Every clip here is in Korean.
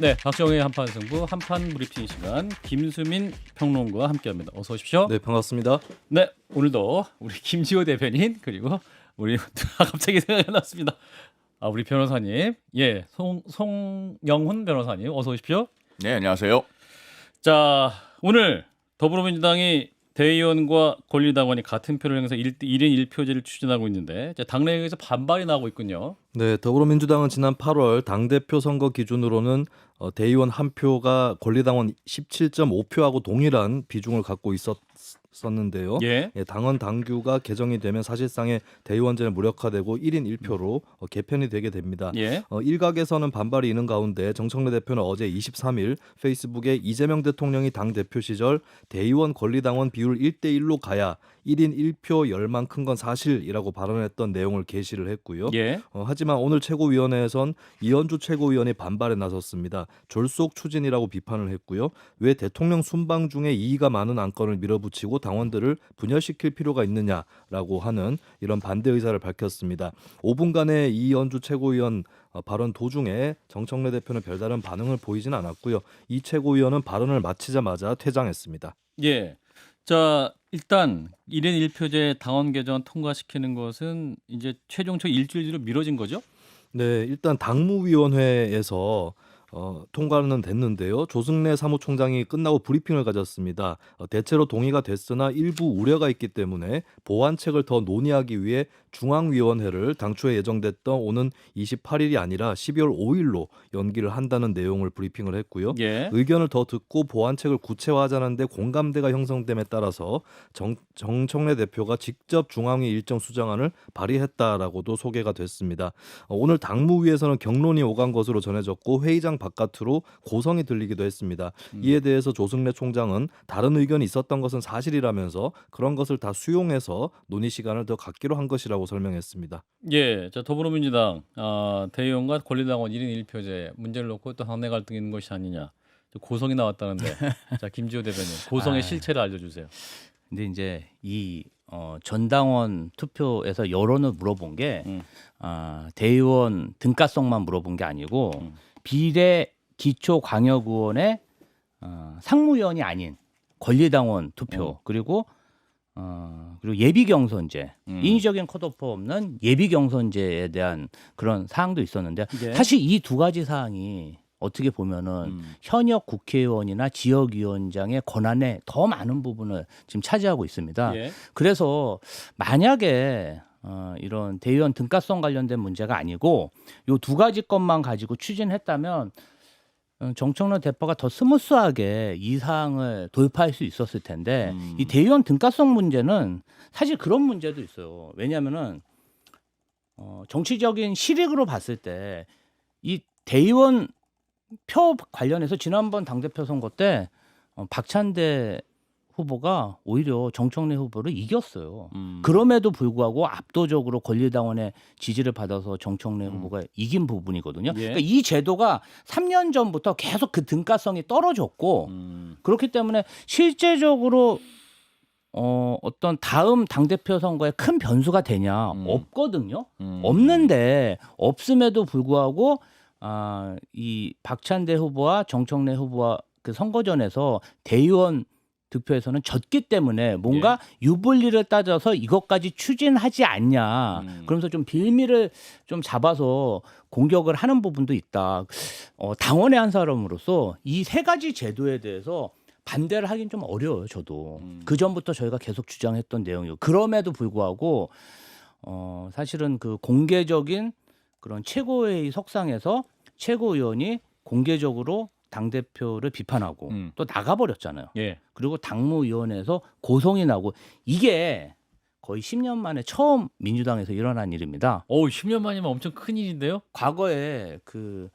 네, 박정희의 한판 승부 한판 브리핑 시간 김수민 평론가와 함께합니다. 어서 오십시오. 네 반갑습니다. 네, 오늘도 우리 김지호 대변인 그리고 우리 갑자기 생각이 났습니다. 아, 우리 변호사님, 예, 송 송영훈 변호사님, 어서 오십시오. 네, 안녕하세요. 자, 오늘 더불어민주당이 대의원과 권리당원이 같은 표를 행사 1, 1인 1표제를 추진하고 있는데 당내에서 반발이 나오고 있군요. 네 더불어민주당은 지난 8월 당 대표 선거 기준으로는 어, 대의원 한 표가 권리당원 17.5표하고 동일한 비중을 갖고 있었 었는데요. 예. 예, 당원 당규가 개정이 되면 사실상의 대의원제는 무력화되고 1인 1표로 어, 개편이 되게 됩니다. 예. 어, 일각에서는 반발이 있는 가운데 정청래 대표는 어제 23일 페이스북에 이재명 대통령이 당 대표 시절 대의원 권리당원 비율 1대 1로 가야 1인 1표 열만 큰 건 사실이라고 발언했던 내용을 게시를 했고요. 예. 어, 하지만 오늘 최고위원회에선 이현주 최고위원이 반발에 나섰습니다. 졸속 추진이라고 비판을 했고요. 왜 대통령 순방 중에 이의가 많은 안건을 밀어붙이고 당원들을 분열시킬 필요가 있느냐라고 하는 이런 반대 의사를 밝혔습니다. 5분간의 이현주 최고위원 어, 발언 도중에 정청래 대표는 별다른 반응을 보이진 않았고요. 이 최고위원은 발언을 마치자마자 퇴장했습니다. 예. 자, 일단 1인 1표제 당원 개정 통과시키는 것은 이제 최종적 일주일 뒤로 미뤄진 거죠? 네, 일단 당무위원회에서 어, 통과는 됐는데요. 조승래 사무총장이 끝나고 브리핑을 가졌습니다. 어, 대체로 동의가 됐으나 일부 우려가 있기 때문에 보완책을 더 논의하기 위해 중앙위원회를 당초에 예정됐던 오는 28일이 아니라 12월 5일로 연기를 한다는 내용을 브리핑을 했고요. 예. 의견을 더 듣고 보완책을 구체화하자는데 공감대가 형성됨에 따라서 정, 정청래 대표가 직접 중앙위 일정 수정안을 발의했다라고도 소개가 됐습니다. 어, 오늘 당무위에서는 경론이 오간 것으로 전해졌고 회의장 바깥으로 고성이 들리기도 했습니다. 이에 대해서 조승래 총장은 다른 의견이 있었던 것은 사실이라면서 그런 것을 다 수용해서 논의 시간을 더 갖기로 한 것이라고 설명했습니다. 예. 자, 더불어민주당 아, 대의원과 권리당원 1인 1표제 문제를 놓고 또 당내 갈등이 있는 것이 아니냐. 또 고성이 나왔다는데. 자, 김지호 대변인. 고성의 아. 실체를 알려 주세요. 근데 이제 이 어, 전당원 투표에서 여론을 물어본 게 음. 아, 대의원 등가성만 물어본 게 아니고 음. 비례 기초 광역의원의 어, 상무위원이 아닌 권리당원 투표 음. 그리고 어, 그리고 예비 경선제 음. 인위적인 컷오프 없는 예비 경선제에 대한 그런 사항도 있었는데 예. 사실 이 두 가지 사항이 어떻게 보면은 음. 현역 국회의원이나 지역위원장의 권한에 더 많은 부분을 지금 차지하고 있습니다. 예. 그래서 만약에 어, 이런 대의원 등가성 관련된 문제가 아니고 요 두 가지 것만 가지고 추진했다면 어, 정청래 대표가 더 스무스하게 이 사항을 돌파할 수 있었을 텐데 음. 이 대의원 등가성 문제는 사실 그런 문제도 있어요. 왜냐하면은 어, 정치적인 실익으로 봤을 때 이 대의원 표 관련해서 지난번 당대표 선거 때 어, 박찬대 후보가 오히려 정청래 후보를 이겼어요. 음. 그럼에도 불구하고 압도적으로 권리당원의 지지를 받아서 정청래 음. 후보가 이긴 부분이거든요. 예. 그러니까 이 제도가 3년 전부터 계속 그 등가성이 떨어졌고 음. 그렇기 때문에 실제적으로 어, 어떤 다음 당대표 선거에 큰 변수가 되냐 음. 없거든요. 음. 없는데 없음에도 불구하고 아, 이 박찬대 후보와 정청래 후보와 그 선거전에서 대의원 득표에서는 졌기 때문에 뭔가 유불리를 따져서 이것까지 추진하지 않냐. 음. 그러면서 좀 빌미를 좀 잡아서 공격을 하는 부분도 있다. 어, 당원의 한 사람으로서 이 세 가지 제도에 대해서 반대를 하긴 좀 어려워요, 저도. 음. 그 전부터 저희가 계속 주장했던 내용이고 그럼에도 불구하고 어, 사실은 그 공개적인 그런 최고회의 석상에서 최고위원이 공개적으로 당 대표를 비판하고 음. 또 나가버렸잖아요. 예. 그리고 당무위원회에서 고성이 나고 이게 거의 10년 만에 처음 민주당에서 일어난 일입니다. 어우, 10년 만이면 엄청 큰 일인데요. 과거에 그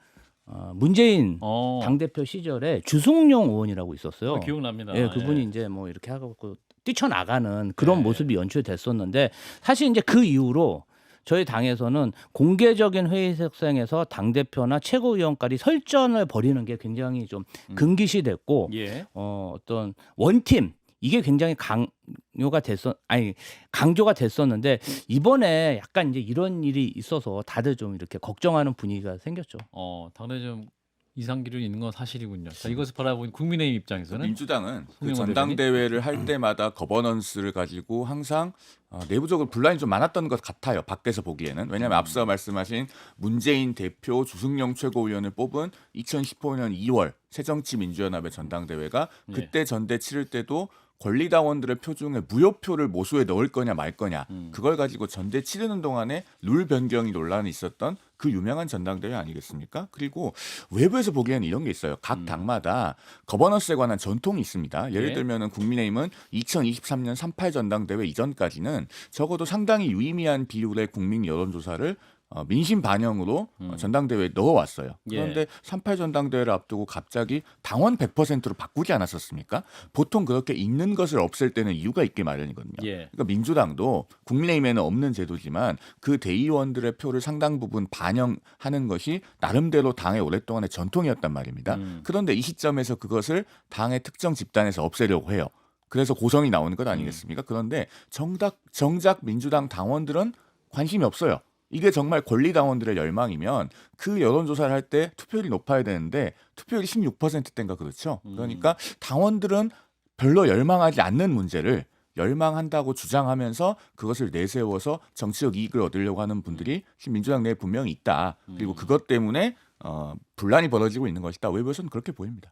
어, 문재인 어. 당 대표 시절에 주승용 의원이라고 있었어요. 어, 기억납니다. 예, 그분이 이제 뭐 이렇게 하고 뛰쳐나가는 그런 네. 모습이 연출됐었는데 사실 이제 그 이후로 저희 당에서는 공개적인 회의 석상에서 당 대표나 최고위원까지 설전을 벌이는 게 굉장히 좀 음. 금기시됐고 예. 어, 어떤 원팀 이게 굉장히 강요가 됐었 아니 강조가 됐었는데 이번에 약간 이제 이런 일이 있어서 다들 좀 이렇게 걱정하는 분위기가 생겼죠. 어, 당내 좀 이상 기록이 있는 건 사실이군요. 자, 이것을 바라본 국민의힘 입장에서는 민주당은 그 전당대회를 할 때마다 거버넌스를 가지고 항상 어, 내부적으로 분란이 좀 많았던 것 같아요. 밖에서 보기에는 왜냐하면 앞서 말씀하신 문재인 대표 주승용 최고위원을 뽑은 2015년 2월 새정치민주연합의 전당대회가 예. 그때 전대 치를 때도 권리당원들의 표 중에 무효표를 모수에 넣을 거냐 말 거냐 음. 그걸 가지고 전대 치르는 동안에 룰 변경이 논란이 있었던 그 유명한 전당대회 아니겠습니까? 그리고 외부에서 보기에는 이런 게 있어요. 각 당마다 거버넌스에 관한 전통이 있습니다. 예를 예. 들면은 국민의힘은 2023년 38 전당대회 이전까지는 적어도 상당히 유의미한 비율의 국민 여론조사를 어, 민심 반영으로 어, 전당대회에 넣어왔어요. 예. 그런데 38 전당대회를 앞두고 갑자기 당원 100%로 바꾸지 않았었습니까? 보통 그렇게 있는 것을 없앨 때는 이유가 있게 마련이거든요. 예. 그러니까 민주당도 국민의힘에는 없는 제도지만 그 대의원들의 표를 상당 부분 반영하는 것이 나름대로 당의 오랫동안의 전통이었단 말입니다. 음. 그런데 이 시점에서 그것을 당의 특정 집단에서 없애려고 해요. 그래서 고성이 나오는 것 아니겠습니까? 그런데 정작 정작 민주당 당원들은 관심이 없어요. 이게 정말 권리 당원들의 열망이면 그 여론조사를 할 때 투표율이 높아야 되는데 투표율이 16%대인가 그렇죠. 그러니까 당원들은 별로 열망하지 않는 문제를 열망한다고 주장하면서 그것을 내세워서 정치적 이익을 얻으려고 하는 분들이 지금 민주당 내에 분명히 있다. 그리고 그것 때문에 어, 분란이 벌어지고 있는 것이다. 외부에서는 그렇게 보입니다.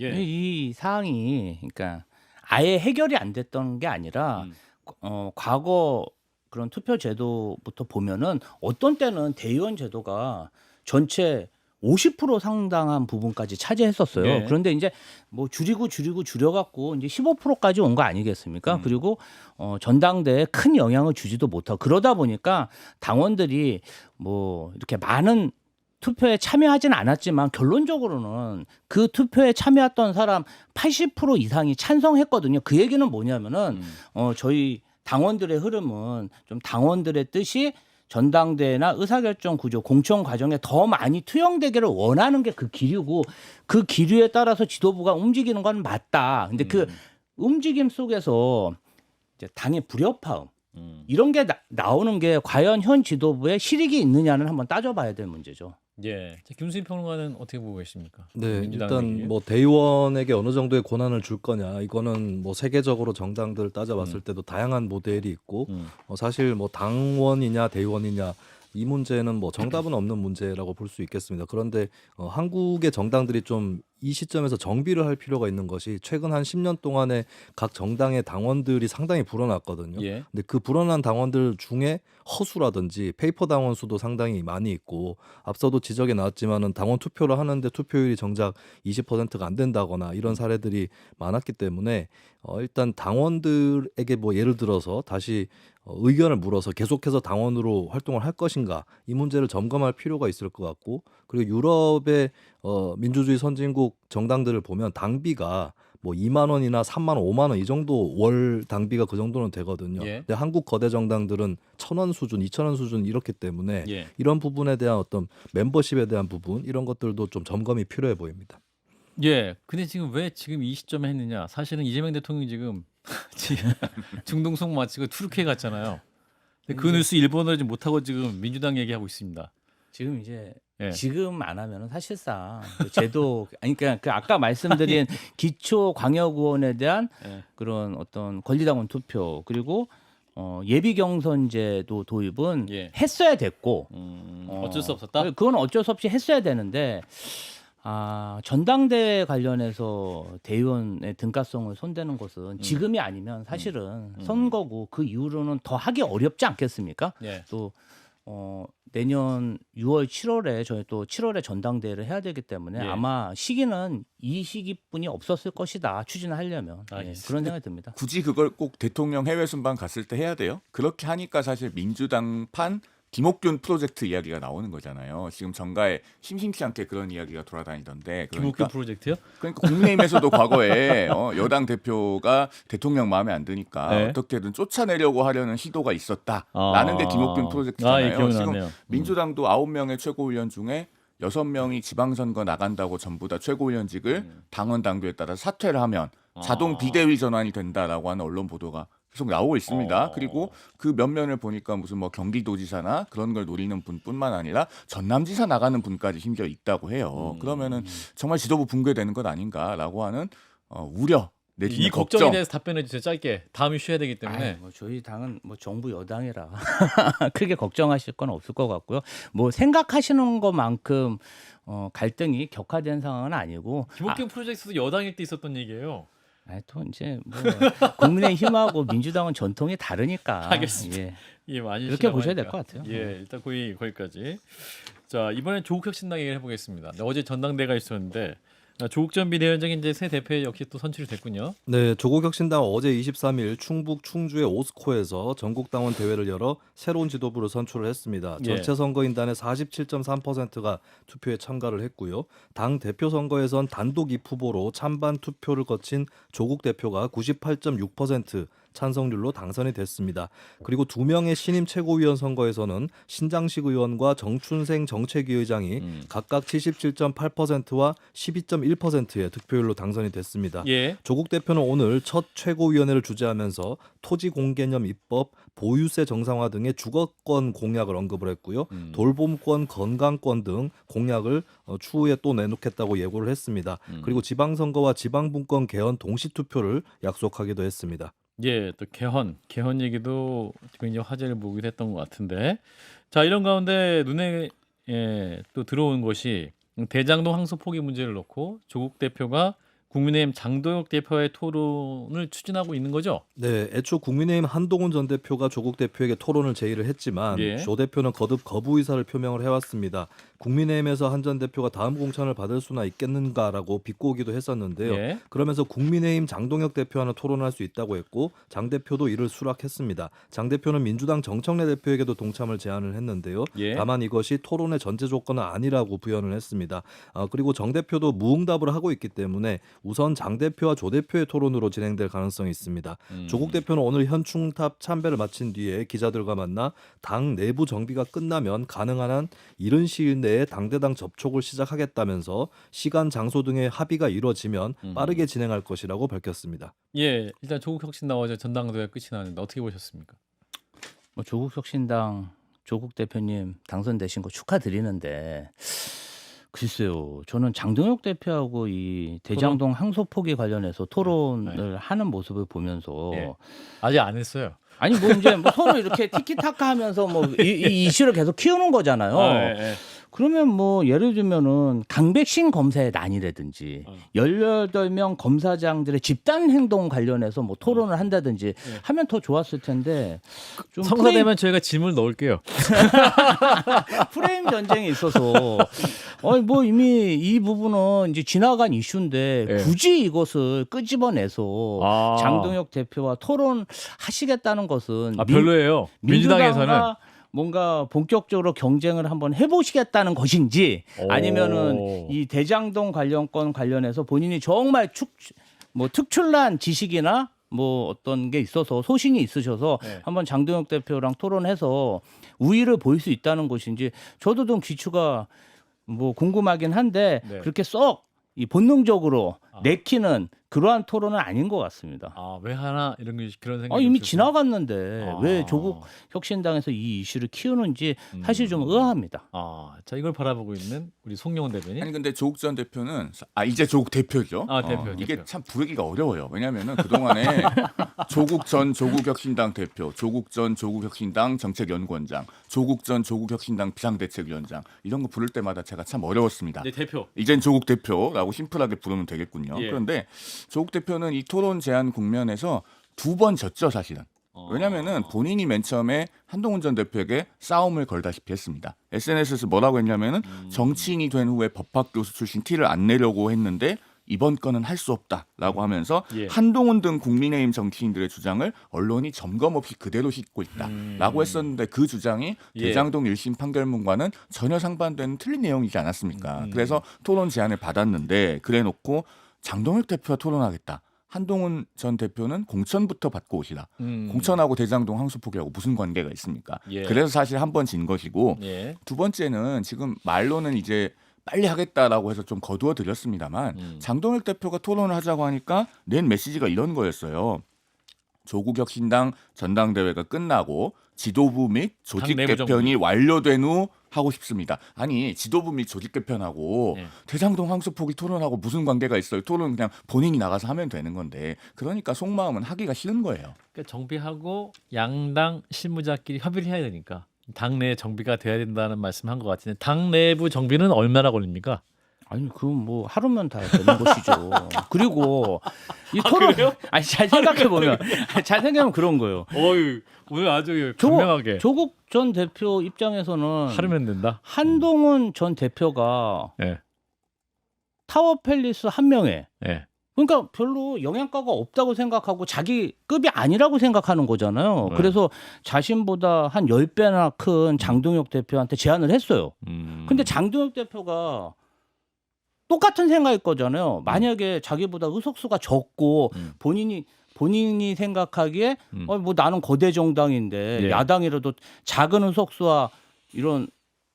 예. 이 사항이 그러니까 아예 해결이 안 됐던 게 아니라 음. 어, 과거 그런 투표 제도부터 보면은 어떤 때는 대의원 제도가 전체 50% 상당한 부분까지 차지했었어요. 네. 그런데 이제 뭐 줄이고 줄이고 줄여갖고 이제 15%까지 온 거 아니겠습니까? 음. 그리고 어, 전당대에 큰 영향을 주지도 못하고 그러다 보니까 당원들이 뭐 이렇게 많은 투표에 참여하진 않았지만 결론적으로는 그 투표에 참여했던 사람 80% 이상이 찬성했거든요. 그 얘기는 뭐냐면은 음. 어 저희 당원들의 흐름은 좀 당원들의 뜻이 전당대회나 의사결정 구조, 공천 과정에 더 많이 투영되기를 원하는 게 그 기류고 그 기류에 따라서 지도부가 움직이는 건 맞다. 근데 그 움직임 속에서 이제 당의 불협화음 음. 이런 게 나, 오는 게 과연 현 지도부에 실익이 있느냐는 한번 따져봐야 될 문제죠. 예. 자, 김수인 평론가는 어떻게 보고 계십니까? 네, 민주당 일단 얘기예요? 뭐 대의원에게 어느 정도의 권한을 줄 거냐 이거는 뭐 세계적으로 정당들 따져봤을 때도 다양한 모델이 있고 음. 어, 사실 뭐 당원이냐 대의원이냐 이 문제는 뭐 정답은 없는 문제라고 볼 수 있겠습니다. 그런데 어, 한국의 정당들이 좀 이 시점에서 정비를 할 필요가 있는 것이 최근 한 10년 동안에 각 정당의 당원들이 상당히 불어났거든요. 예. 근데 그 불어난 당원들 중에 허수라든지 페이퍼 당원 수도 상당히 많이 있고 앞서도 지적이 나왔지만은 당원 투표를 하는데 투표율이 정작 20%가 안 된다거나 이런 사례들이 많았기 때문에 어 일단 당원들에게 뭐 예를 들어서 다시 어 의견을 물어서 계속해서 당원으로 활동을 할 것인가 이 문제를 점검할 필요가 있을 것 같고 그리고 유럽의 어 민주주의 선진국 정당들을 보면 당비가 뭐 2만 원이나 3만 원, 5만 원 이 정도 월 당비가 그 정도는 되거든요. 예. 근데 한국 거대 정당들은 천 원 수준, 2천 원 수준 이렇기 때문에 예. 이런 부분에 대한 어떤 멤버십에 대한 부분 이런 것들도 좀 점검이 필요해 보입니다. 예. 근데 지금 왜 지금 이 시점에 했느냐? 사실은 이재명 대통령이 지금 중동송 마치고 투르키에 갔잖아요. 근데 그 뉴스 일본어를 못하고 지금 민주당 얘기하고 있습니다. 지금 이제 예. 지금 안 하면 은 사실상 그 제도 아니 그러니까 그 아까 말씀드린 기초 광역의원에 대한 예. 그런 어떤 권리당원 투표 그리고 어, 예비 경선제도 도입은 예. 했어야 됐고 음, 어, 어쩔 수 없었다. 그건 어쩔 수 없이 했어야 되는데 아 전당대회 관련해서 대의원의 등가성을 손대는 것은 지금이 아니면 사실은 음. 선거고 그 이후로는 더 하기 어렵지 않겠습니까? 예. 또 어, 내년 6월, 7월에 저희 또 7월에 전당대회를 해야 되기 때문에 예. 아마 시기는 이 시기뿐이 없었을 것이다 추진하려면 예, 알겠습니다. 그런 생각이 듭니다. 굳이 그걸 꼭 대통령 해외 순방 갔을 때 해야 돼요? 그렇게 하니까 사실 민주당판 김옥균 프로젝트 이야기가 나오는 거잖아요. 지금 정가에 심심치 않게 그런 이야기가 돌아다니던데 그러니까 프로젝트요? 그러니까 국민의힘에서도 과거에 어, 여당 대표가 대통령 마음에 안 드니까 네. 어떻게든 쫓아내려고 하려는 시도가 있었다라는 게 김옥균 프로젝트잖아요. 아, 예, 지금. 음. 민주당도 아홉 명의 최고위원 중에 여섯 명이 지방선거 나간다고 전부 다 최고위원직을 당원 당규에 따라 사퇴를 하면 자동 음. 아. 비대위 전환이 된다라고 하는 언론 보도가 계속 나오고 있습니다. 어. 그리고 그 면면을 보니까 무슨 뭐 경기도지사나 그런 걸 노리는 분뿐만 아니라 전남지사 나가는 분까지 심지어 있다고 해요. 음. 그러면은 정말 지도부 붕괴되는 것 아닌가라고 하는 어, 우려 내지는 이 걱정. 걱정에 대해서 답변해 주세요. 짧게. 다음에 쉬어야 되기 때문에. 아이, 뭐 저희 당은 뭐 정부 여당이라 크게 걱정하실 건 없을 것 같고요. 뭐 생각하시는 것만큼 어, 갈등이 격화된 상황은 아니고 김옥경 프로젝트도 여당일 때 있었던 얘기예요. 아, 또 이제 뭐 국민의힘하고 민주당은 전통이 다르니까 알겠습니다. 예. 예, 많이 이렇게 보셔야 될. 것 같아요. 예, 일단 거의 거기까지. 자 이번엔 조국혁 신당 얘기를 해보겠습니다. 네, 어제 전당대가 있었는데 아, 조국 전 비대위원장이 이제 새 대표 역시 또 선출이 됐군요. 네, 조국 혁신당 어제 23일 충북 충주의 오스코에서 전국 당원 대회를 열어 새로운 지도부를 선출을 했습니다. 예. 전체 선거인단의 47.3%가 투표에 참가를 했고요. 당 대표 선거에선 단독 입 후보로 찬반 투표를 거친 조국 대표가 98.6% 찬성률로 당선이 됐습니다. 그리고 두 명의 신임 최고위원 선거에서는 신장식 의원과 정춘생 정책위 의장이 음. 각각 77.8%와 12.1%의 득표율로 당선이 됐습니다. 예. 조국 대표는 오늘 첫 최고위원회를 주재하면서 토지 공개념 입법, 보유세 정상화 등의 주거권 공약을 언급을 했고요. 음. 돌봄권, 건강권 등 공약을 어, 추후에 또 내놓겠다고 예고를 했습니다. 음. 그리고 지방선거와 지방분권 개헌 동시 투표를 약속하기도 했습니다. 예, 또 개헌, 개헌 얘기도 굉장히 화제를 모기도 했던 것 같은데, 자 이런 가운데 눈에 예, 또 들어온 것이 대장동 항소 포기 문제를 놓고 조국 대표가 국민의힘 장도혁 대표의 토론을 추진하고 있는 거죠. 네, 애초 국민의힘 한동훈 전 대표가 조국 대표에게 토론을 제의를 했지만 예. 조 대표는 거듭 거부 의사를 표명을 해왔습니다. 국민의힘에서 한 전 대표가 다음 공천을 받을 수나 있겠는가라고 비꼬기도 했었는데요. 예. 그러면서 국민의힘 장동혁 대표와는 토론할 수 있다고 했고 장 대표도 이를 수락했습니다. 장 대표는 민주당 정청래 대표에게도 동참을 제안을 했는데요. 예. 다만 이것이 토론의 전제 조건은 아니라고 부연을 했습니다. 아, 그리고 정 대표도 무응답을 하고 있기 때문에 우선 장 대표와 조 대표의 토론으로 진행될 가능성이 있습니다. 음. 조국 대표는 오늘 현충탑 참배를 마친 뒤에 기자들과 만나 당 내부 정비가 끝나면 가능한 한 이른 시일 내에 당대당 접촉을 시작하겠다면서 시간, 장소 등의 합의가 이루어지면 음. 빠르게 진행할 것이라고 밝혔습니다. 예, 일단 조국 혁신당 어제 전당대회 끝이 나는데 어떻게 보셨습니까? 뭐 조국 혁신당 조국 대표님 당선되신 거 축하드리는데 글쎄요. 저는 장동혁 대표하고 이 대장동 항소 포기 관련해서 토론을 하는 모습을 보면서 예. 아직 안 했어요. 아니 뭐 이제 뭐 서로 이렇게 티키타카 하면서 뭐 이, 이 이슈를 계속 키우는 거잖아요. 아, 예, 예. 그러면 뭐 예를 들면은 강백신 검사의 난이라든지 어. 18명 검사장들의 집단 행동 관련해서 뭐 토론을 한다든지 예. 하면 더 좋았을 텐데 좀 성사되면 저희가 질문 넣을게요. 프레임 전쟁이 있어서 어뭐 이미 이 부분은 이제 지나간 이슈인데 예. 굳이 이것을 끄집어내서 아. 장동혁 대표와 토론하시겠다는 것은 아 민- 별로예요. 민주당에서는 민주당과 뭔가 본격적으로 경쟁을 한번 해보시겠다는 것인지 오. 아니면은 이 대장동 관련권 관련해서 본인이 정말 축, 뭐 특출난 지식이나 뭐 어떤 게 있어서 소신이 있으셔서 네. 한번 장동혁 대표랑 토론해서 우위를 보일 수 있다는 것인지 저도 좀 기추가 뭐 궁금하긴 한데 네. 그렇게 썩 이 본능적으로 아. 내키는 그러한 토론은 아닌 것 같습니다. 아 왜 하나 이런 게 그런 아, 생각이 이미? 지나갔는데 아. 왜 조국 혁신당에서 이 이슈를 키우는지 음. 사실 좀 의아합니다. 아, 자 이걸 바라보고 있는 우리 송영원 대변인. 아니 근데 조국 전 대표는 아 이제 조국 대표죠. 아, 대표, 어, 이게 대표. 참 부르기가 어려워요. 왜냐하면은 그 동안에 조국 전 조국 혁신당 대표, 조국 전 조국 혁신당 정책연구원장, 조국 전 조국 혁신당 비상대책위원장 이런 거 부를 때마다 제가 참 어려웠습니다. 네 대표. 이젠 조국 대표라고 심플하게 부르면 되겠군요. 예. 그런데 조국 대표는 이 토론 제안 국면에서 두 번 졌죠 사실은. 어. 왜냐면은 본인이 맨 처음에 한동훈 전 대표에게 싸움을 걸다시피 했습니다. SNS에서 뭐라고 했냐면은 음. 정치인이 된 후에 법학 교수 출신 티를 안 내려고 했는데 이번 건은 할 수 없다라고 하면서 예. 한동훈 등 국민의힘 정치인들의 주장을 언론이 점검 없이 그대로 싣고 있다라고 음. 했었는데 그 주장이 예. 대장동 1심 판결문과는 전혀 상반되는 틀린 내용이지 않았습니까? 음. 그래서 토론 제안을 받았는데 그래놓고 장동혁 대표와 토론하겠다. 한동훈 전 대표는 공천부터 받고 오시라. 음. 공천하고 대장동 항소 포기하고 무슨 관계가 있습니까? 예. 그래서 사실 한 번 진 것이고 예. 두 번째는 지금 말로는 이제 빨리 하겠다라고 해서 좀 거두어 드렸습니다만 음. 장동혁 대표가 토론을 하자고 하니까 낸 메시지가 이런 거였어요. 조국혁신당 전당대회가 끝나고 지도부 및 조직 개편이 완료된 후 하고 싶습니다. 아니 지도부 및 조직 개편하고 네. 대장동 황소포기 토론하고 무슨 관계가 있어요? 토론 그냥 본인이 나가서 하면 되는 건데 그러니까 속마음은 하기가 싫은 거예요. 그러니까 정비하고 양당 실무자끼리 협의를 해야 되니까 당내 정비가 돼야 된다는 말씀한 것 같은데 당 내부 정비는 얼마나 걸립니까? 아니 그건 뭐 하루면 다 되는 것이죠. 그리고 이 아, 토론 그래요? 아니 잘 생각해 보면 잘 생각하면 그런 거예요. 어유 오늘 아주 조국- 강명하게 조국 전 대표 입장에서는 하루면 된다. 한동훈 전 대표가 예, 타워 팰리스 한 명에 예. 그러니까 별로 영향가가 없다고 생각하고 자기 급이 아니라고 생각하는 거잖아요. 네. 그래서 자신보다 한 10배나 큰 장동혁 대표한테 제안을 했어요. 음. 근데 장동혁 대표가 똑같은 생각일 거잖아요. 만약에 자기보다 의석수가 적고 음. 본인이 본인이 생각하기에 음. 어, 뭐 나는 거대 정당인데 예. 야당이라도 작은 의석수와 이런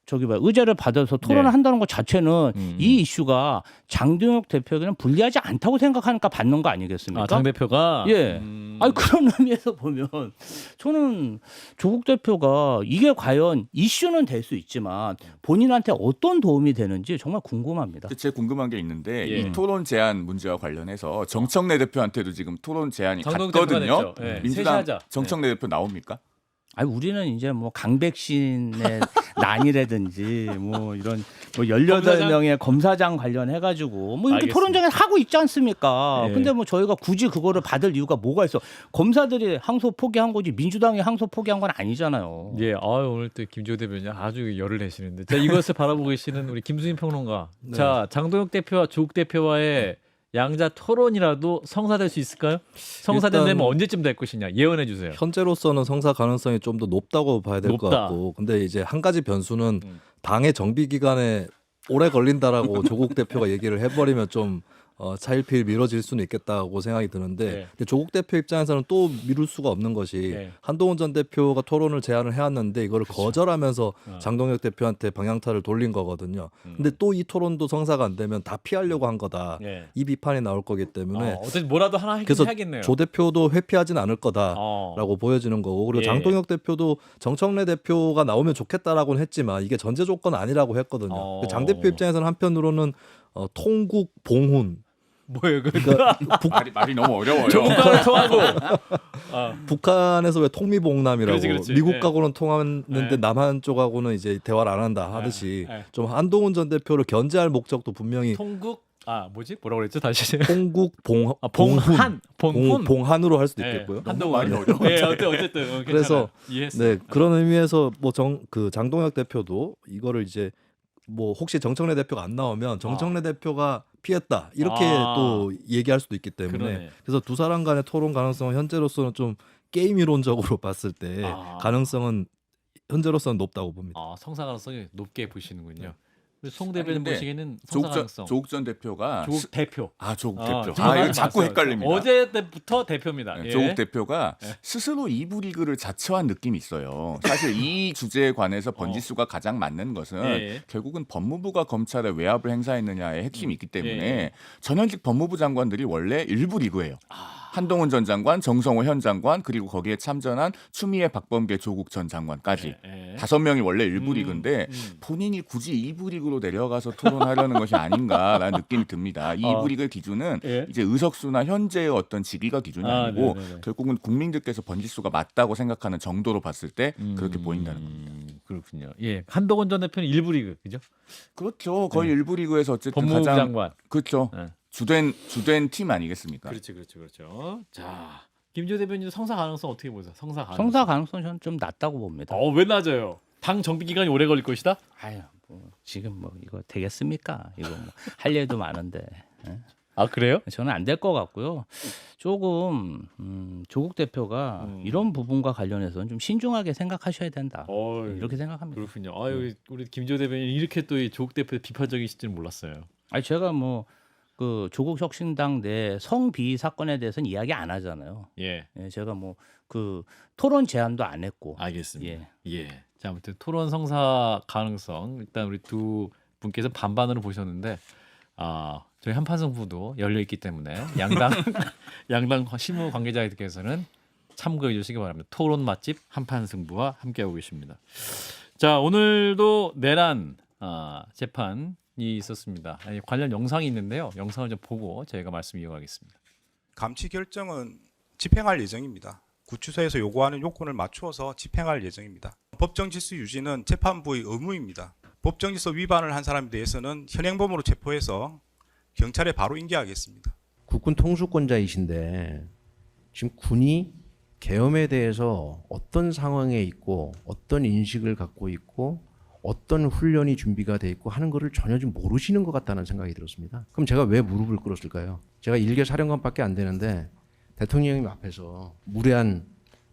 저기 뭐 의제를 받아서 토론을 네. 한다는 것 자체는 음. 이 이슈가 장동혁 대표에게는 불리하지 않다고 생각하니까 받는 거 아니겠습니까? 아, 장 대표가 예. 음. 아니 그런 의미에서 보면 저는 조국 대표가 이게 과연 이슈는 될 수 있지만 본인한테 어떤 도움이 되는지 정말 궁금합니다. 제 궁금한 게 있는데 예. 이 토론 제안 문제와 관련해서 정청래 대표한테도 지금 토론 제안이 갔거든요. 예. 셋이 민주당 하자. 정청래 대표 나옵니까? 아니 우리는 이제 뭐 강백신의 난이라든지 뭐 이런 뭐 18명의 검사장 관련해 가지고 뭐 이렇게 알겠습니다. 토론장에 하고 있지 않습니까? 예. 근데 뭐 저희가 굳이 그거를 받을 이유가 뭐가 있어? 검사들이 항소 포기한 거지 민주당이 항소 포기한 건 아니잖아요. 예, 아유, 오늘 또 김조 대변인 아주 열을 내시는데. 자, 이것을 바라보고 계시는 우리 김수인 평론가. 네. 자, 장동혁 대표와 조국 대표와의 양자 토론이라도 성사될 수 있을까요? 성사된다면 일단- 언제쯤 될 것이냐 예언해 주세요. 현재로서는 성사 가능성이 좀 더 높다고 봐야 될 것 높다. 같고 근데 이제 한 가지 변수는 음. 당의 정비 기간에 오래 걸린다라고 조국 대표가 얘기를 해버리면 좀 어, 차일피일 미뤄질 수는 있겠다고 생각이 드는데 네. 근데 조국 대표 입장에서는 또 미룰 수가 없는 것이 네. 한동훈 전 대표가 토론을 제안을 해왔는데 이거를 그렇죠. 거절하면서 어. 장동혁 대표한테 방향타를 돌린 거거든요. 음. 근데 또 이 토론도 성사가 안 되면 다 피하려고 한 거다. 예. 이 비판이 나올 거기 때문에 어, 어쨌든 뭐라도 하나 그래서 해야겠네요. 조 대표도 회피하진 않을 거다. 어. 라고 보여지는 거고 그리고 예. 장동혁 대표도 정청래 대표가 나오면 좋겠다라고는 했지만 이게 전제 조건 아니라고 했거든요. 어. 그장 대표 입장에서는 한편으로는 어, 통국 봉훈 뭐예요? 그 북, 말이 말이 너무 어려워요. 조국과는 통하고. 아, 북한에서 왜 통미봉남이라고 그렇지, 그렇지. 미국 예. 하고는 통하는데 예. 남한 쪽하고는 이제 대화를 안 한다 하듯이 예, 예. 좀 한동훈 전 대표를 견제할 목적도 분명히 통국 아 뭐지? 뭐라고 그랬죠? 다시. 통국 봉 아, 봉훈 봉한 봉, 봉훈 봉한으로 할 수도 예, 있겠고요. 한동훈 말이 네. 어려워. 예, 어쨌든 어쨌든 어, 괜찮아요. 그래서 이해했어. 네 그런 의미에서 뭐 정 그 장동혁 대표도 이거를 이제 뭐 혹시 정청래 대표가 안 나오면 정청래 대표가 피했다 이렇게 아. 또 얘기할 수도 있기 때문에 그러네. 그래서 두 사람 간의 토론 가능성은 현재로서는 좀 게임 이론적으로 봤을 때 아. 가능성은 현재로서는 높다고 봅니다. 아, 성사 가능성이 높게 보시는군요. 우리 송 아니, 대변인 근데 보시기에는 조국 전. 조국 전 대표가 조국 스- 대표. 아 조국 아, 대표. 아 이거 자꾸. 헷갈립니다. 어제 때부터 대표입니다. 네, 예. 조국 대표가 예. 스스로 이부 리그를 자처한 느낌이 있어요. 사실 이 주제에 관해서 번지수가 가장 맞는 것은 어. 예. 결국은 법무부가 검찰에 외압을 행사했느냐의 핵심이 있기 때문에 예. 전현직 법무부 장관들이 원래 일부 리그예요. 아. 한동훈 전 장관, 정성호 현 장관 그리고 거기에 참전한 추미애, 박범계, 조국 전 장관까지 예, 예. 다섯 명이 원래 일부 음, 리그인데 음. 본인이 굳이 이부 리그로 내려가서 토론하려는 것이 아닌가라는 느낌이 듭니다. 이 어. 이부 리그 기준은 예. 이제 의석수나 현재의 어떤 직위가 기준이 아, 아니고 네네네. 결국은 국민들께서 번지수가 맞다고 생각하는 정도로 봤을 때 그렇게 음, 보인다는 겁니다. 그렇군요. 예, 한동훈 전 대표는 일부 리그 그죠? 그렇죠. 거의 일부 리그에서 어쨌든 네. 법무부 가장 장관. 그렇죠. 네. 주된 주된 팀 아니겠습니까? 그렇죠, 그렇죠, 그렇죠. 자, 김조 대변인 성사 가능성 어떻게 보세요? 성사 가능성. 성사 가능성이 저는 좀 낮다고 봅니다. 어, 왜 낮아요? 당 정비 기간이 오래 걸릴 것이다. 아유, 뭐 지금 뭐 이거 되겠습니까? 이거 뭐할 일도 많은데. 예? 아 그래요? 저는 안 될 것 같고요. 조금 음, 조국 대표가 음. 이런 부분과 관련해서는 좀 신중하게 생각하셔야 된다. 어, 이렇게 생각합니다. 그렇군요. 아유, 우리 김조 대변인 이렇게 또 이 조국 대표 비판적이실 줄 몰랐어요. 아니 제가 뭐 그 조국 혁신당 내 성비 사건에 대해서는 이야기 안 하잖아요. 예, 예, 제가 뭐 그 토론 제안도 안 했고. 알겠습니다. 예. 예. 자, 아무튼 토론 성사 가능성 일단 우리 두 분께서 반반으로 보셨는데 아, 저희 한판 승부도 열려 있기 때문에 양당 양당 실무 관계자들께서는 참고해 주시기 바랍니다. 토론 맛집 한판 승부와 함께하고 계십니다. 자 오늘도 내란 아, 재판이 있었습니다. 아니, 관련 영상이 있는데요. 영상을 좀 보고 저희가 말씀 이어가겠습니다. 감치 결정은 집행할 예정입니다. 구치소에서 요구하는 요건을 맞추어서 집행할 예정입니다. 법정 질서 유지는 재판부의 의무입니다. 법정 질서 위반을 한 사람에 대해서는 현행범으로 체포해서 경찰에 바로 인계하겠습니다. 국군 통수권자이신데 지금 군이 계엄에 대해서 어떤 상황에 있고 어떤 인식을 갖고 있고 어떤 훈련이 준비가 돼 있고 하는 거를 전혀 좀 모르시는 것 같다는 생각이 들었습니다. 그럼 제가 왜 무릎을 꿇었을까요? 제가 일개 사령관밖에 안 되는데 대통령님 앞에서 무례한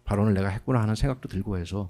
발언을 내가 했구나 하는 생각도 들고 해서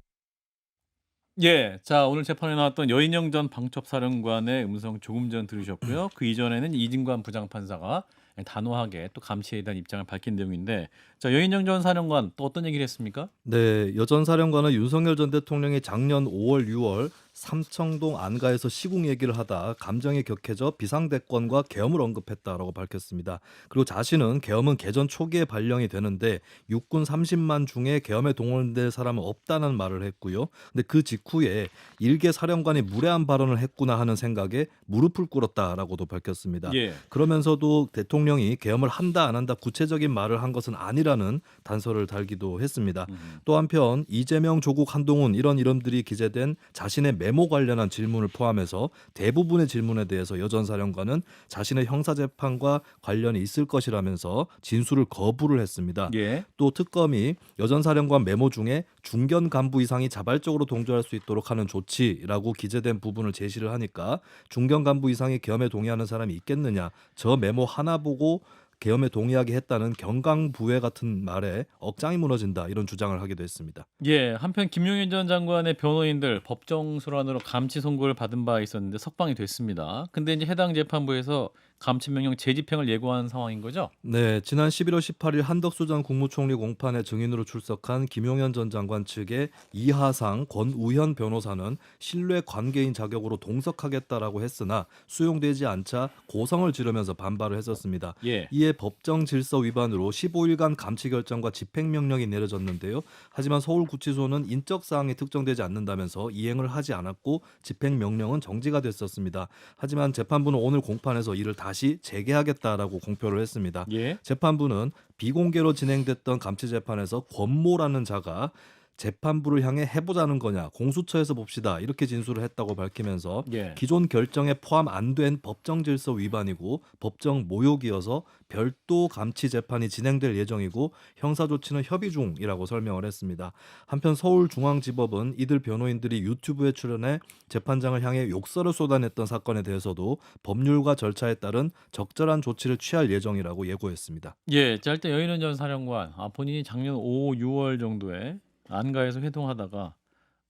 예, 자 오늘 재판에 나왔던 여인영 전 방첩사령관의 음성 조금 전 들으셨고요. 그 이전에는 이진관 부장판사가 단호하게 또 감치에 대한 입장을 밝힌 내용인데, 자 여인영 전 사령관 또 어떤 얘기를 했습니까? 네, 여전 사령관은 윤석열 전 대통령이 작년 5월, 6월 삼청동 안가에서 시궁 얘기를 하다 감정이 격해져 비상대권과 계엄을 언급했다라고 밝혔습니다. 그리고 자신은 계엄은 개전 초기에 발령이 되는데 육군 30만 중에 계엄에 동원될 사람은 없다는 말을 했고요. 근데 그 직후에 일개 사령관이 무례한 발언을 했구나 하는 생각에 무릎을 꿇었다라고도 밝혔습니다. 예, 그러면서도 대통령이 계엄을 한다 안 한다 구체적인 말을 한 것은 아니라는 단서를 달기도 했습니다. 음, 또 한편 이재명, 조국, 한동훈 이런 이름들이 기재된 자신의 메모 관련한 질문을 포함해서 대부분의 질문에 대해서 여전 사령관은 자신의 형사 재판과 관련이 있을 것이라면서 진술을 거부를 했습니다. 예, 또 특검이 여전 사령관 메모 중에 중견 간부 이상이 자발적으로 동조할 수 있도록 하는 조치라고 기재된 부분을 제시를 하니까 중견 간부 이상이 계엄에 동의하는 사람이 있겠느냐 저 메모 하나 보고 계엄에 동의하게 했다는 경강부회 같은 말에 억장이 무너진다 이런 주장을 하기도 했습니다. 예. 한편 김용현 전 장관의 변호인들 법정 소란으로 감치 선고를 받은 바 있었는데 석방이 됐습니다. 근데 이제 해당 재판부에서 감치 명령 재집행을 예고한 상황인 거죠? 네, 지난 11월 18일 한덕수 전 국무총리 공판에 증인으로 출석한 김용현 전 장관 측의 이하상 권우현 변호사는 신뢰 관계인 자격으로 동석하겠다라고 했으나 수용되지 않자 고성을 지르면서 반발을 했었습니다. 예. 이에 법정 질서 위반으로 15일간 감치 결정과 집행 명령이 내려졌는데요. 하지만 서울구치소는 인적 사항이 특정되지 않는다면서 이행을 하지 않았고 집행 명령은 정지가 됐었습니다. 하지만 재판부는 오늘 공판에서 이를 다시 재개하겠다라고 공표를 했습니다. 예. 재판부는 비공개로 진행됐던 감치 재판에서 권모라는 자가 재판부를 향해 해보자는 거냐 공수처에서 봅시다 이렇게 진술을 했다고 밝히면서 예. 기존 결정에 포함 안 된 법정 질서 위반이고 법정 모욕이어서 별도 감치 재판이 진행될 예정이고 형사 조치는 협의 중이라고 설명을 했습니다. 한편 서울중앙지법은 이들 변호인들이 유튜브에 출연해 재판장을 향해 욕설을 쏟아냈던 사건에 대해서도 법률과 절차에 따른 적절한 조치를 취할 예정이라고 예고했습니다. 예, 자 일단 여인원 전 사령관 아, 본인이 작년 5, 6월 정도에 안가에서 회동하다가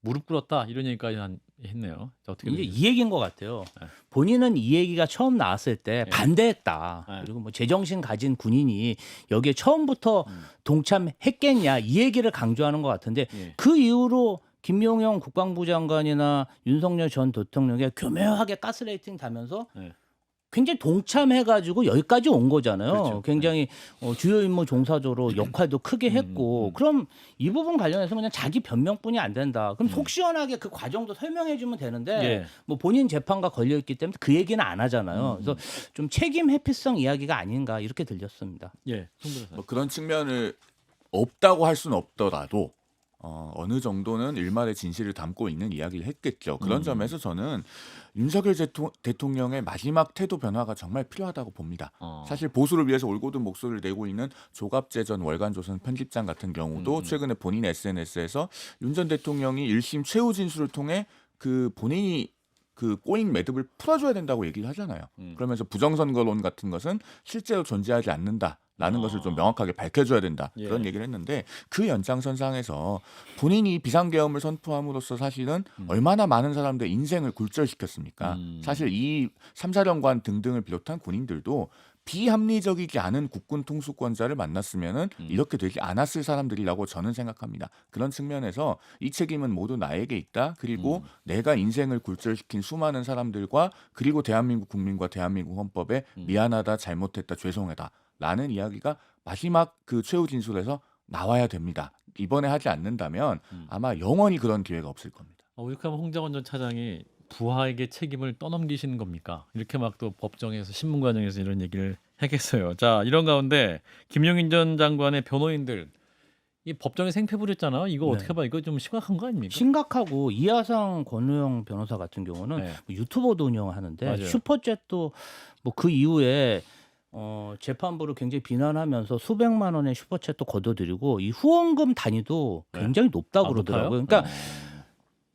무릎 꿇었다 이런 얘기까지 한, 했네요. 자, 어떻게 이제? 이 얘기인 것 같아요. 네. 본인은 이 얘기가 처음 나왔을 때 네. 반대했다. 네. 그리고 뭐 제정신 가진 군인이 여기에 처음부터 음. 동참했겠냐 이 얘기를 강조하는 것 같은데 예. 그 이후로 김용영 국방부 장관이나 윤석열 전 대통령이 교묘하게 가스레이팅 다면서 네. 굉장히 동참해가지고 여기까지 온 거잖아요. 그렇죠. 굉장히 어, 주요 임무 종사조로 역할도 크게 음, 했고, 음. 그럼 이 부분 관련해서 그냥 자기 변명뿐이 안 된다. 그럼 음. 속 시원하게 그 과정도 설명해주면 되는데, 예. 뭐 본인 재판과 걸려 있기 때문에 그 얘기는 안 하잖아요. 음, 그래서 좀 책임 회피성 이야기가 아닌가 이렇게 들렸습니다. 예. 뭐 그런 측면을 없다고 할 수는 없더라도 어, 어느 정도는 일말의 진실을 담고 있는 이야기를 했겠죠. 그런 음. 점에서 저는 윤석열 대통- 대통령의 마지막 태도 변화가 정말 필요하다고 봅니다. 어. 사실 보수를 위해서 올곧은 목소리를 내고 있는 조갑재 전 월간조선 편집장 같은 경우도 음, 음. 최근에 본인 SNS에서 윤 전 대통령이 1심 최후 진술을 통해 그 본인이 그 꼬인 매듭을 풀어줘야 된다고 얘기를 하잖아요. 음. 그러면서 부정선거론 같은 것은 실제로 존재하지 않는다 라는 아. 것을 좀 명확하게 밝혀줘야 된다 예. 그런 얘기를 했는데 그 연장선상에서 본인이 비상계엄을 선포함으로써 사실은 음. 얼마나 많은 사람들의 인생을 굴절시켰습니까? 음. 사실 이 삼사령관 등등을 비롯한 군인들도 비합리적이지 않은 국군 통수권자를 만났으면은 음. 이렇게 되지 않았을 사람들이라고 저는 생각합니다. 그런 측면에서 이 책임은 모두 나에게 있다. 그리고 음. 내가 인생을 굴절시킨 수많은 사람들과 그리고 대한민국 국민과 대한민국 헌법에 음. 미안하다, 잘못했다, 죄송하다. 라는 이야기가 마지막 그 최후 진술에서 나와야 됩니다. 이번에 하지 않는다면 음. 아마 영원히 그런 기회가 없을 겁니다. 어, 이렇게 하면 홍장원 전 차장이 부하에게 책임을 떠넘기시는 겁니까? 이렇게 막 또 법정에서 신문과정에서 이런 얘기를 했겠어요. 자 이런 가운데 김용인 전 장관의 변호인들 이 법정에 생패 부렸잖아요. 이거 네. 어떻게 봐? 이거 좀 심각한 거 아닙니까? 심각하고 이하상 권우영 변호사 같은 경우는 네. 뭐 유튜버도 운영하는데 맞아요. 슈퍼챗도 뭐 그 이후에 어, 재판부를 굉장히 비난하면서 수백만 원의 슈퍼챗도 거둬들이고 이 후원금 단위도 네. 굉장히 높다고 아, 그러더라고요. 높아요? 그러니까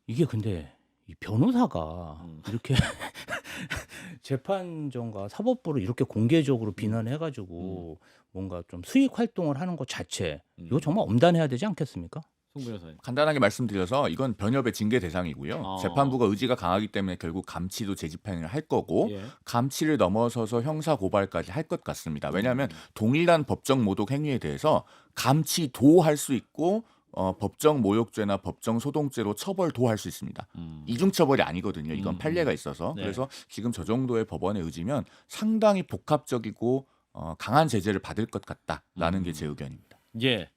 이게 근데 이 변호사가 음. 이렇게 재판정과 사법부를 이렇게 공개적으로 비난해가지고 뭔가 좀 수익 활동을 하는 것 자체 음. 이거 정말 엄단해야 되지 않겠습니까? 송 변호사님. 간단하게 말씀드려서 이건 변협의 징계 대상이고요. 어. 재판부가 의지가 강하기 때문에 결국 감치도 재집행을 할 거고 예. 감치를 넘어서서 형사 고발까지 할 것 같습니다. 왜냐하면 동일한 법정 모독 행위에 대해서 감치도 할 수 있고 어, 법정 모욕죄나 법정 소동죄로 처벌 도 할 수 있습니다. 음. 이중 처벌이 아니거든요. 이건 음. 판례가 있어서 네. 그래서 지금 저 정도의 법원의 의지면 상당히 복합적이고 어, 강한 제재를 받을 것 같다라는 음. 게제 의견입니다. 예.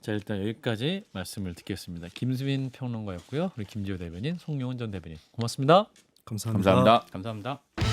자 일단 여기까지 말씀을 듣겠습니다. 김수민 평론가였고요. 그리고 김지호 대변인, 송용은 전 대변인. 고맙습니다. 감사합니다. 감사합니다. 감사합니다.